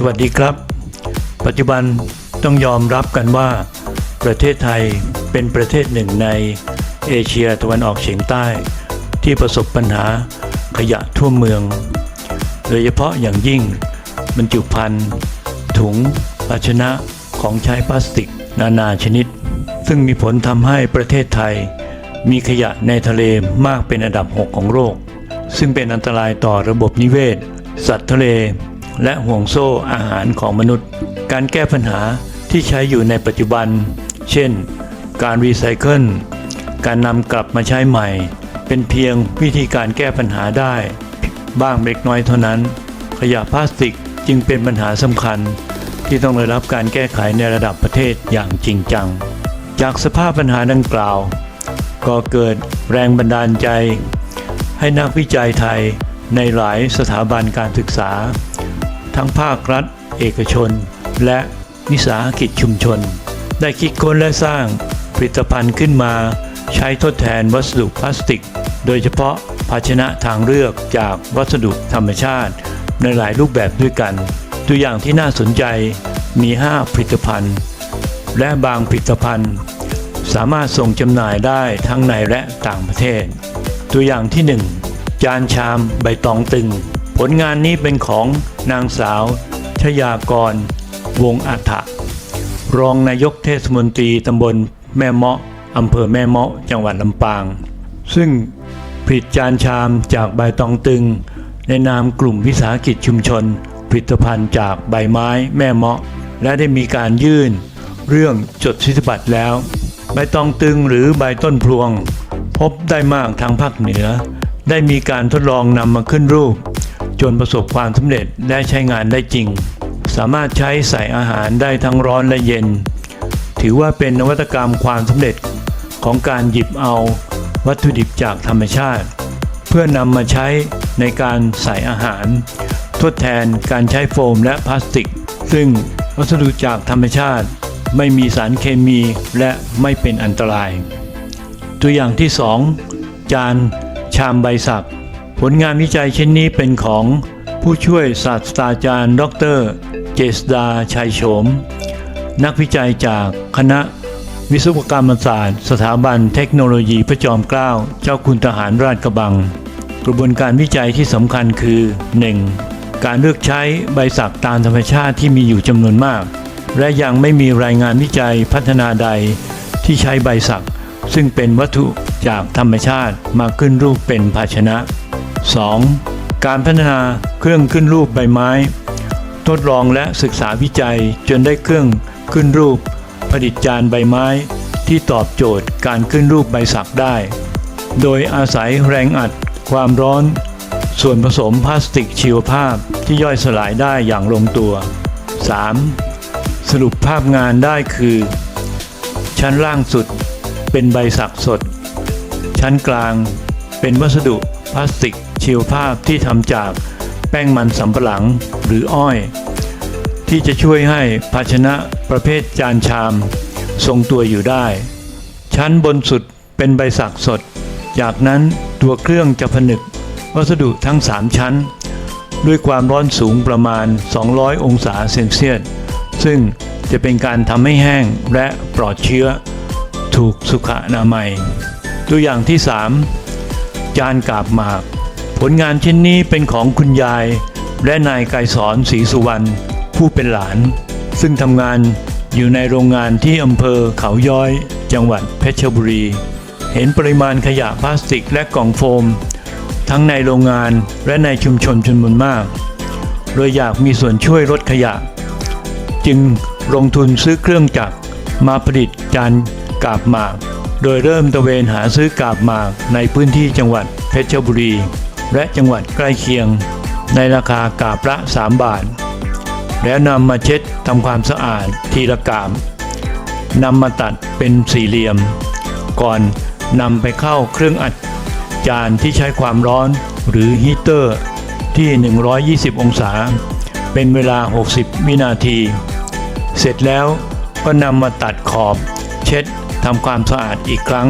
สวัสดีครับ ปัจจุบันต้องยอมรับกันว่า ประเทศไทยเป็นประเทศหนึ่งในเอเชียตะวันออกเฉียงใต้ ที่ประสบปัญหาขยะทั่วเมือง โดยเฉพาะอย่างยิ่งบรรจุภัณฑ์ถุง ภาชนะของใช้พลาสติก นานาชนิด ซึ่งมีผลทำให้ประเทศไทย มีขยะในทะเลมากเป็นอันดับ 6 ของโลกซึ่งเป็นอันตรายต่อระบบนิเวศ สัตว์ทะเล และห่วงโซ่อาหารของมนุษย์ การแก้ปัญหาที่ใช้อยู่ในปัจจุบัน เช่น การรีไซเคิล การนำกลับมาใช้ใหม่ เป็นเพียงวิธีการแก้ปัญหาได้ บ้างเล็กน้อยเท่านั้น ขยะพลาสติกจึงเป็นปัญหาสำคัญ ที่ต้องได้รับการแก้ไขในระดับประเทศอย่างจริงจัง จากสภาพปัญหาดังกล่าว ก็เกิดแรงบันดาลใจ ให้นักวิจัยไทยในหลายสถาบันการศึกษา ทั้งภาครัฐ เอกชน และวิสาหกิจชุมชน ได้คิดค้นและสร้างผลิตภัณฑ์ขึ้นมาใช้ทดแทนวัสดุพลาสติก โดยเฉพาะภาชนะทางเลือกจากวัสดุธรรมชาติ ในหลายรูปแบบด้วยกัน ตัวอย่างที่น่าสนใจมี 5 ผลิตภัณฑ์ และบางผลิตภัณฑ์ สามารถส่งจำหน่ายได้ทั้งในและต่างประเทศ ตัวอย่างที่ 1 จานชามใบตองตึง ผลงานนี้เป็นของ นางสาว ชยากร วงอัฐะรองนายกเทศมนตรีตำบลแม่เมาะอำเภอแม่เมาะจังหวัดลำปาง ซึ่งผลิตจานชามจากใบตองตึง ในนามกลุ่มวิสาหกิจชุมชน ผลิตภัณฑ์จากใบไม้แม่เมาะ และได้มีการยื่น เรื่องจดสิทธิบัตรแล้ว ใบตองตึงหรือใบต้นพลวง พบได้มากทางภาคเหนือ ได้มีการทดลองนำมาขึ้นรูป จนประสบความสำเร็จและใช้งานได้จริง สามารถใช้ใส่อาหารได้ทั้งร้อนและเย็น ถือว่าเป็นนวัตกรรมความสำเร็จของการหยิบเอาวัตถุดิบจากธรรมชาติ เพื่อนำมาใช้ในการใส่อาหาร ทดแทนการใช้โฟมและพลาสติก ซึ่งวัสดุจากธรรมชาติ ไม่มีสารเคมีและไม่เป็นอันตราย ตัวอย่างที่ 2 จานชามใบสัก ผลงานวิจัยชิ้นนี้เป็นของผู้ช่วยศาสตราจารย์ ดร เจษดาชัยโฉม นักวิจัยจากคณะวิศวกรรมศาสตร์ สถาบันเทคโนโลยีพระจอมเกล้าเจ้าคุณทหารราชกระบัง กระบวนการวิจัยที่สำคัญคือ 1. การเลือกใช้ใบสักตามธรรมชาติที่มีอยู่จำนวนมาก และยังไม่มีรายงานวิจัยพัฒนาใดที่ใช้ใบสัก ซึ่งเป็นวัตถุจากธรรมชาติมาขึ้นรูปเป็นภาชนะ 2. การพัฒนาเครื่องขึ้นรูปใบไม้ ทดลองและศึกษาวิจัยจนได้เครื่องขึ้นรูป ผลิตจานใบไม้ ที่ตอบโจทย์การขึ้นรูปใบสักได้ โดยอาศัยแรงอัด ความร้อน ส่วนผสมพลาสติกชีวภาพที่ย่อยสลายได้อย่างลงตัว 3. สรุปภาพงานได้คือ ชั้นล่างสุดเป็นใบสักสด ชั้นกลางเป็นวัสดุพลาสติก ชีวภาพที่ทำจากแป้งมันสำปะหลังหรืออ้อย ที่จะช่วยให้ภาชนะประเภทจานชาม ทรงตัวอยู่ได้ ชั้นบนสุดเป็นใบสักสด จากนั้นตัวเครื่องจะผนึก วัสดุทั้ง 3 ชั้น ด้วยความร้อนสูงประมาณ 200 องศาเซนเซียสซึ่งจะเป็นการทำให้แห้งและปลอดเชื้อ ถูกสุขอนามัย ตัวอย่างที่ 3 จานกาบหมาก ผลงานชิ้นนี้เป็นของคุณยาย และนายไกรสอนศรีสุวรรณผู้เป็นหลาน ซึ่งทำงานอยู่ในโรงงานที่อำเภอเขาย้อย จังหวัดเพชรบุรี เห็นปริมาณขยะพลาสติกและกล่องโฟม ทั้งในโรงงานและในชุมชนจำนวนมากโดยอยากมีส่วนช่วยลดขยะ จึงลงทุนซื้อเครื่องจักรมาผลิตจานกาบหมาก โดยเริ่มตระเวนหาซื้อกาบหมากในพื้นที่จังหวัดเพชรบุรี และจังหวัดใกล้เคียงในราคากาบละ 3 บาท แล้วนำมาเช็ดทำความสะอาดทีละกาบนำมาตัดเป็นสี่เหลี่ยม ก่อนนำไปเข้าเครื่องอัดจานที่ใช้ความร้อนหรือฮีเตอร์ที่ 120 องศา เป็นเวลา 60 วินาที เสร็จแล้วก็นำมาตัดขอบ เช็ดทำความสะอาดอีกครั้ง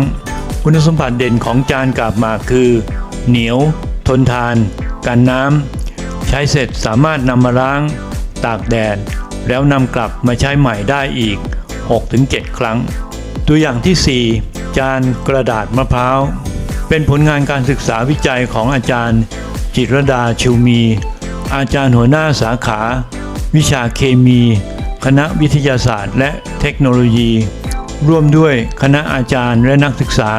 คุณสมบัติเด่นของจานกาบหมากคือ เหนียว ทนทาน กันน้ำ ใช้เสร็จสามารถนำมาล้าง ตากแดด แล้วนำกลับมาใช้ใหม่ได้อีก 6-7 ครั้ง ตัวอย่างที่ 4 จานกระดาษมะพร้าว เป็นผลงานการศึกษาวิจัยของอาจารย์ จิตรดาชิวมี อาจารย์หัวหน้าสาขา วิชาเคมี คณะวิทยาศาสตร์ และเทคโนโลยี ร่วมด้วยคณะอาจารย์และนักศึกษา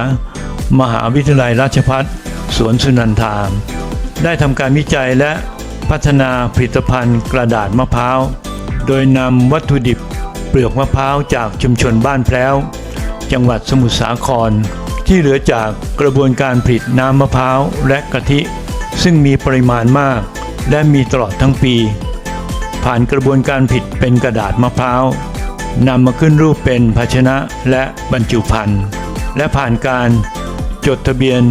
มหาวิทยาลัยราชภัฏ สวนสุนันทาได้ทำการวิจัยและพัฒนาผลิตภัณฑ์กระดาษมะพร้าว โดยนำวัตถุดิบเปลือกมะพร้าวจากชุมชนบ้านแพร้ว จังหวัดสมุทรสาคร ที่เหลือจากกระบวนการผลิตน้ำมะพร้าวและกะทิ ซึ่งมีปริมาณมาก และมีตลอดทั้งปี ผ่านกระบวนการผลิตเป็นกระดาษมะพร้าวนำมาขึ้นรูปเป็นภาชนะและบรรจุภัณฑ์และผ่านการจดทะเบียน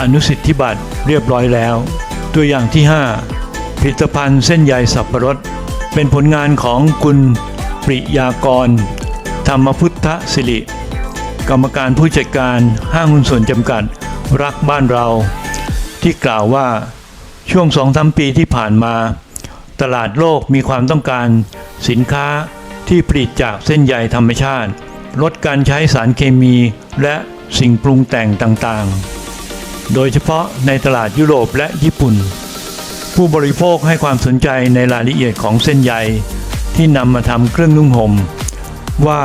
อนุสิทธิบัตรเรียบร้อยแล้ว ตัวอย่างที่ 5 ผลิตภัณฑ์เส้นใยสับปะรด เป็นผลงานของคุณปริยากร ธรรมพุทธสิริ กรรมการผู้จัดการห้างหุ้นส่วนจำกัดรักบ้านเรา ที่กล่าวว่าช่วงสองสามปีที่ผ่านมา ตลาดโลกมีความต้องการสินค้าที่ผลิตจากเส้นใยธรรมชาติ ลดการใช้สารเคมีและสิ่งปรุงแต่งต่างๆ โดยเฉพาะในตลาดยุโรปและญี่ปุ่น ผู้บริโภคให้ความสนใจในรายละเอียดของเส้นใยที่นำมาทำเครื่องนุ่งห่มว่า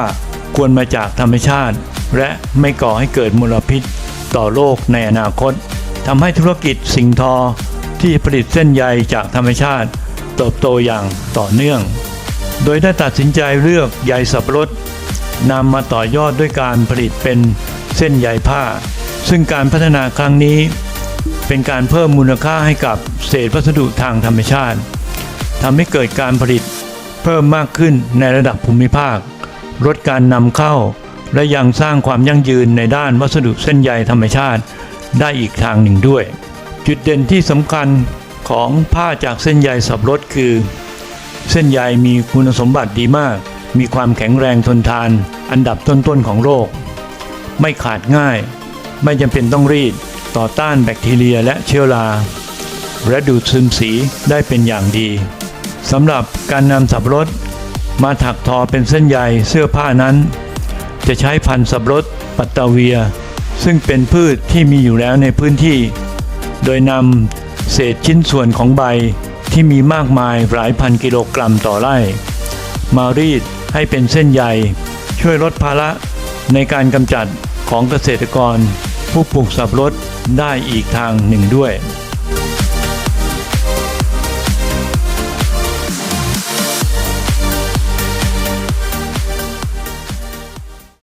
ควรมาจากธรรมชาติ และไม่ก่อให้เกิดมลพิษต่อโลกในอนาคตทำให้ธุรกิจสิ่งทอที่ผลิตเส้นใยจากธรรมชาติ เติบโตอย่างต่อเนื่อง โดยได้ตัดสินใจเลือกใยสับปะรดนำมาต่อยอดด้วยการผลิตเป็นเส้นใยผ้า ซึ่งการพัฒนาครั้งนี้ เป็นการเพิ่มมูลค่าให้กับเศษวัสดุทางธรรมชาติทำให้เกิดการผลิตเพิ่มมากขึ้นในระดับภูมิภาค ลดการนำเข้า และยังสร้างความยั่งยืนในด้านวัสดุเส้นใยธรรมชาติได้อีกทางหนึ่งด้วย จุดเด่นที่สำคัญของผ้าจากเส้นใยสับรดคือ เส้นใยมีคุณสมบัติดีมาก มีความแข็งแรงทนทาน อันดับต้นๆของโลก ไม่ขาดง่าย ไม่จำเป็นต้องรีด ต่อต้านแบคทีเรียและเชื้อรา และดูดซึมสีได้เป็นอย่างดีสำหรับการนำสับรดมาถักทอเป็นเส้นใยเสื้อผ้านั้น จะใช้พันธุ์สับรดปัตตาเวีย ซึ่งเป็นพืชที่มีอยู่แล้วในพื้นที่ โดยนำเศษชิ้นส่วนของใบที่มีมากมายหลายพันกิโลกรัมต่อไร่ มารีดให้เป็นเส้นใยช่วยลดภาระในการกำจัดของเกษตรกร ผู้ปลูกสับปะรดได้อีกทางหนึ่งด้วย